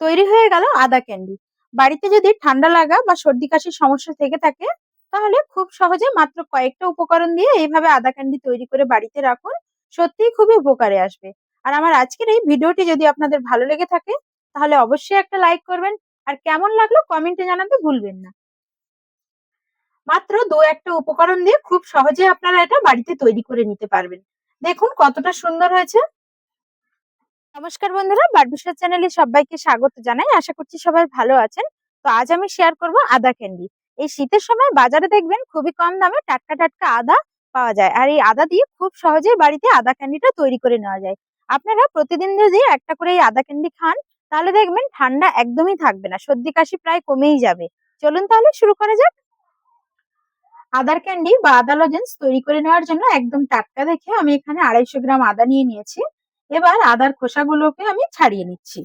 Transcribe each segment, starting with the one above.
তৈরি হয়ে গেল আদা ক্যান্ডি। বাড়িতে যদি ঠান্ডা লাগা বা সর্দি কাশির সমস্যা থেকে থাকে, তাহলে খুব সহজে মাত্র কয়েকটা উপকরণ দিয়ে এইভাবে আদা ক্যান্ডি তৈরি করে বাড়িতে রাখুন। সত্যিই খুবই উপকারে আসবে। আর আমার আজকের এই ভিডিওটি যদি আপনাদের ভালো লেগে থাকে, তাহলে অবশ্যই একটা লাইক করবেন। আর কেমন লাগল কমেন্টে জানাতে ভুলবেন না। মাত্র দু একটা উপকরণ দিয়ে খুব সহজে আপনারা এটা বাড়িতে তৈরি করে নিতে পারবেন। দেখুন কতটা সুন্দর হয়েছে। নমস্কার বন্ধুরা বারবিশ্বর চ্যানেলে সবাইকে স্বাগত জানাই। আশা করছি সবাই ভালো আছেন। তো আজ আমি শেয়ার করব আদা ক্যান্ডি এই শীতের সময় বাজারে দেখবেন খুবই কম দামে টাটকা টাটকা আদা পাওয়া যায়। আর এই আদা দিয়ে খুব সহজেই বাড়িতে আদা ক্যান্ডিটা তৈরি করে নেওয়া যায়। আপনারা প্রতিদিন যদি একটা করে এই আদা ক্যান্ডি খান, তাহলে দেখবেন ঠান্ডা একদমই থাকবে না, সর্দি কাশি প্রায় কমেই যাবে। চলুন তাহলে শুরু করা যাক। আদার ক্যান্ডি বা আদা লজেন্স তৈরি করে নেওয়ার জন্য একদম টাটকা দেখে আমি এখানে আড়াইশো গ্রাম আদা নিয়ে নিয়েছি। এবার আদার খোসাগুলোকে আমি ছাড়িয়ে নিচ্ছি।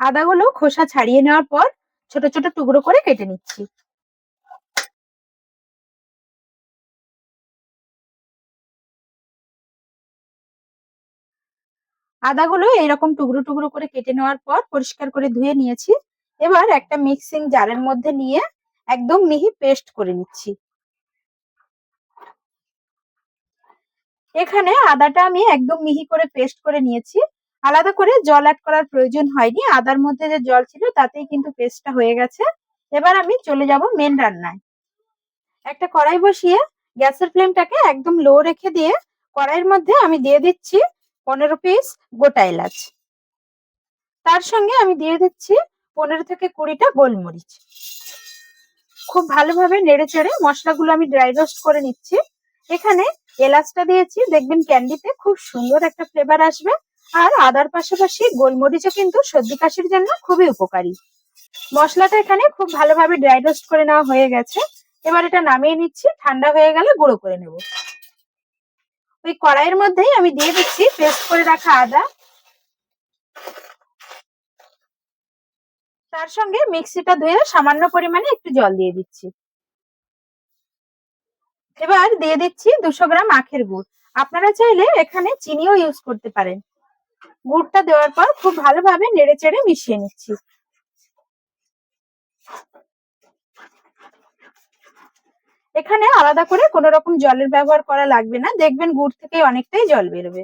আদাগুলো খোসা ছাড়িয়ে নেওয়ার পর ছোট ছোট টুকরো করে কেটে নিচ্ছি। আদাগুলো এইরকম টুকরো টুকরো করে কেটে নেওয়ার পর পরিষ্কার করে ধুয়ে নিয়েছি। এবার একটা মিক্সিং জারের মধ্যে নিয়ে একদম মিহি পেস্ট করে নিচ্ছি। এখানে আদাটা আমি একদম মিহি করে পেস্ট করে নিয়েছি। আলাদা করে জল অ্যাড করার প্রয়োজন হয়নি। আদার মধ্যে যে জল ছিল তাতেই কিন্তু পেস্টটা হয়ে গেছে। এবার আমি চলে যাব মেন রান্নায়। একটা কড়াই বসিয়ে গ্যাসের ফ্লেমটাকে একদম লো রেখে দিয়ে কড়াইয়ের মধ্যে আমি দিয়ে দিচ্ছি পনেরো পিস গোটা এলাচ। তার সঙ্গে আমি দিয়ে দিচ্ছি পনেরো থেকে কুড়িটা গোলমরিচ। খুব ভালোভাবে নেড়ে চেড়ে মশলাগুলো আমি ড্রাই রোস্ট করে নিচ্ছি। এখানে এলাচটা দিয়েছি, দেখবেন ক্যান্ডিতে খুব সুন্দর একটা ফ্লেভার আসবে। আর আদার পাশাপাশি গোলমরিচও কিন্তু সর্দি কাশির জন্য খুবই উপকারী। মশলাটা এখানে খুব ভালোভাবে ড্রাই রোস্ট করে নেওয়া হয়ে গেছে। এবার এটা নামিয়ে নিচ্ছি, ঠান্ডা হয়ে গেলে গুঁড়ো করে নেব। ওই কড়াইয়ের মধ্যেই আমি দিয়ে দিচ্ছি পেস্ট করে রাখা আদা। তার সঙ্গে মিক্সিটা ধুয়ে সামান্য পরিমাণে একটু জল দিয়ে দিচ্ছি। এবার দিয়ে দিচ্ছি দুশো গ্রাম আখের গুড়। আপনারা চাইলে এখানে চিনিও ইউজ করতে পারেন। গুড়টা দেওয়ার পর খুব ভালোভাবে নেড়ে চেড়ে মিশিয়ে নিচ্ছি। এখানে আলাদা করে কোনো রকম জলের ব্যবহার করা লাগবে না। দেখবেন গুড় থেকে অনেকটাই জল বেরোবে।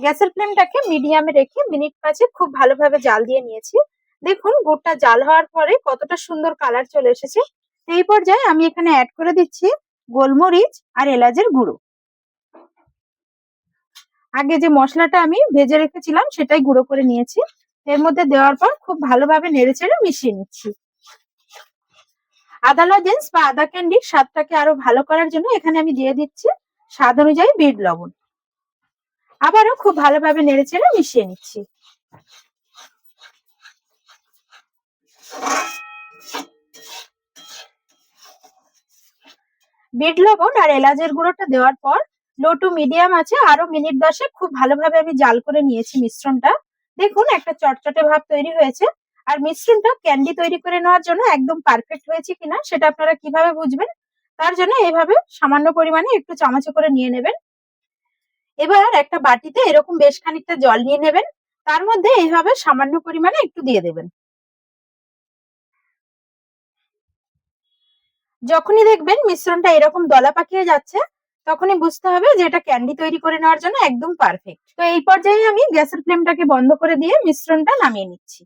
গ্যাসের ফ্লেমটাকে মিডিয়ামে রেখে মিনিট পাঁচে খুব ভালোভাবে জাল দিয়ে নিয়েছি। দেখুন, গুড়টা জাল হওয়ার পরে কতটা সুন্দর কালার চলে এসেছে। এই পর্যায়ে আমি এখানে অ্যাড করে দিচ্ছি গোলমরিচ আর এলাচের গুঁড়ো। আগে যে মশলাটা আমি ভেজে রেখেছিলাম, সেটাই গুঁড়ো করে নিয়েছি। এর মধ্যে দেওয়ার পর খুব ভালোভাবে নেড়ে চেড়ে মিশিয়ে নিচ্ছি। আদা লজেন্স বা আদা ক্যান্ডির স্বাদটাকে আরও ভালো করার জন্য এখানে আমি দিয়ে দিচ্ছি স্বাদ অনুযায়ী বিট লবণ। আবারও খুব ভালোভাবে নেড়ে চেড়ে মিশিয়ে নিচ্ছি। বিট লবণ আর এলাচের গুঁড়োটা দেওয়ার পর লো টু মিডিয়াম আছে, আরও মিনিট দশে খুব ভালোভাবে আমি জাল করে নিয়েছি মিশ্রণটা। দেখুন, একটা চটচটে ভাব তৈরি হয়েছে। আর মিশ্রণটা ক্যান্ডি তৈরি করে নেওয়ার জন্য একদম পারফেক্ট হয়েছে কিনা সেটা আপনারা কীভাবে বুঝবেন, তার জন্য এইভাবে সামান্য পরিমাণে একটু চামচে করে নিয়ে নেবেন। এবার একটা বাটিতে এরকম বেশ খানিকটা জল নিয়ে নেবেন, তার মধ্যে এইভাবে সামান্য পরিমাণে একটু দিয়ে দেবেন। যখনই দেখবেন মিশ্রণটা এরকম দলা পাকিয়ে যাচ্ছে, তখনই বুঝতে হবে যে এটা ক্যান্ডি তৈরি করে নেওয়ার জন্য একদম পারফেক্ট তো এই পর্যায়ে আমি গ্যাসের ফ্লেমটাকে বন্ধ করে দিয়ে মিশ্রণটা নামিয়ে নিচ্ছি।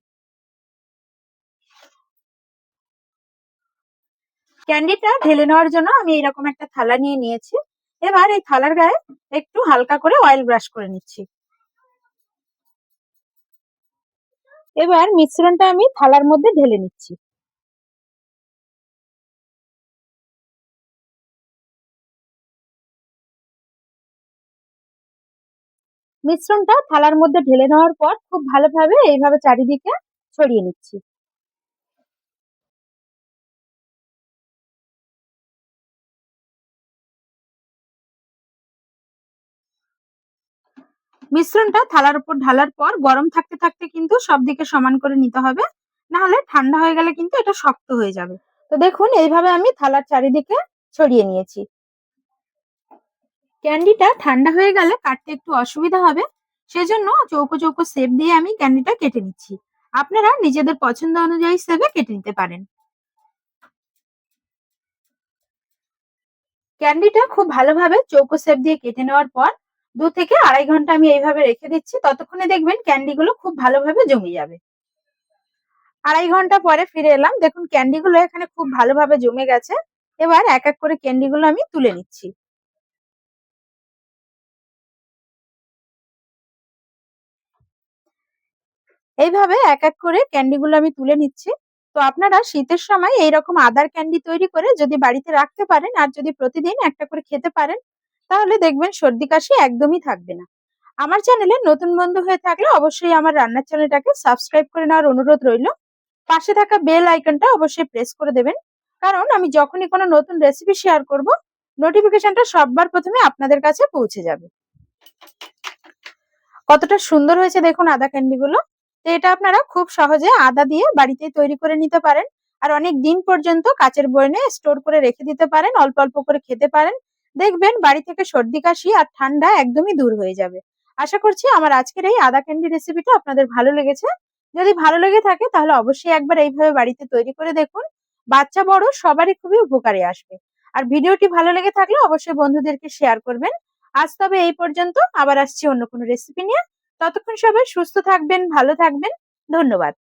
ক্যান্ডিটা ঢেলে নেওয়ার জন্য আমি এরকম একটা থালা নিয়ে নিয়েছি। এবার এই থালার গায়ে একটু হালকা করে অয়েল ব্রাশ করে নিচ্ছি। এবার মিশ্রণটা আমি থালার মধ্যে ঢেলে নিচ্ছি। মিশ্রণটা থালার মধ্যে ঢেলে নেওয়ার পর খুব ভালোভাবে এইভাবে চারিদিকে ছড়িয়ে নিচ্ছি। মিশ্রণটা থালার উপর ঢালার পর গরম থাকতে থাকতে কিন্তু সব দিকে সমান করে নিতে হবে। না হলে ঠান্ডা হয়ে গেলে কিন্তু এটা শক্ত হয়ে যাবে। তো দেখুন, এইভাবে আমি থালার চারিদিকে ছড়িয়ে নিয়েছি। ক্যান্ডিটা ঠান্ডা হয়ে গেলে কাটতে একটু অসুবিধা হবে। সেজন্য চৌকো চৌকো সেপ দিয়ে আমি ক্যান্ডিটা কেটে নিচ্ছি। আপনারা নিজেদের পছন্দ অনুযায়ী শেপে কেটে নিতে পারেন। ক্যান্ডিটা খুব ভালোভাবে চৌকো সেপ দিয়ে কেটে নেওয়ার পর দু থেকে আড়াই ঘণ্টা আমি এইভাবে রেখে দিচ্ছি। ততক্ষণে দেখবেন ক্যান্ডিগুলো খুব ভালোভাবে জমে যাবে। আড়াই ঘণ্টা পরে ফিরে এলাম। দেখুন ক্যান্ডিগুলো এখানে খুব ভালোভাবে জমে গেছে। এবার এক এক করে ক্যান্ডিগুলো আমি তুলে নিচ্ছি। এইভাবে এক এক করে ক্যান্ডিগুলো আমি তুলে নিচ্ছি। তো আপনারা শীতের সময় এইরকম আদার ক্যান্ডি তৈরি করে যদি বাড়িতে রাখতে পারেন আর যদি প্রতিদিন একটা করে খেতে পারেন তাহলে দেখবেন সর্দি কাশি একদমই থাকবে না। আমার চ্যানেলে নতুন বন্ধু হয়ে থাকলে অবশ্যই আমার রান্নার চ্যানেলটাকে সাবস্ক্রাইব করে নেওয়ার অনুরোধ রইল। পাশে থাকা বেল আইকনটা অবশ্যই প্রেস করে দেবেন। কারণ আমি যখনই কোনো নতুন রেসিপি শেয়ার করব, নোটিফিকেশনটা সববার প্রথমে আপনাদের কাছে পৌঁছে যাবে। কতটা সুন্দর হয়েছে দেখুন আদা ক্যান্ডিগুলো। তো এটা আপনারা খুব সহজে আদা দিয়ে বাড়িতে তৈরি করে নিতে পারেন। আর অনেক দিন পর্যন্ত কাচের বয়নে স্টোর করে রেখে দিতে পারেন, অল্প অল্প করে খেতে পারেন। দেখবেন বাড়ি থেকে সর্দি, কাশি আর ঠান্ডা একদমই দূর হয়ে যাবে। আশা করছি আমার আজকের এই আদা ক্যান্ডি রেসিপিটা আপনাদের ভালো লেগেছে। যদি ভালো লেগে থাকে তাহলে অবশ্যই একবার এইভাবে বাড়িতে তৈরি করে দেখুন। বাচ্চা, বড় সবারই খুবই উপকারে আসবে। আর ভিডিওটি ভালো লেগে থাকলে অবশ্যই বন্ধুদেরকে শেয়ার করবেন। আজ তবে এই পর্যন্ত। আবার আসছি অন্য কোনো রেসিপি নিয়ে। ততক্ষণ সবাই সুস্থ থাকবেন, ভালো থাকবেন। ধন্যবাদ।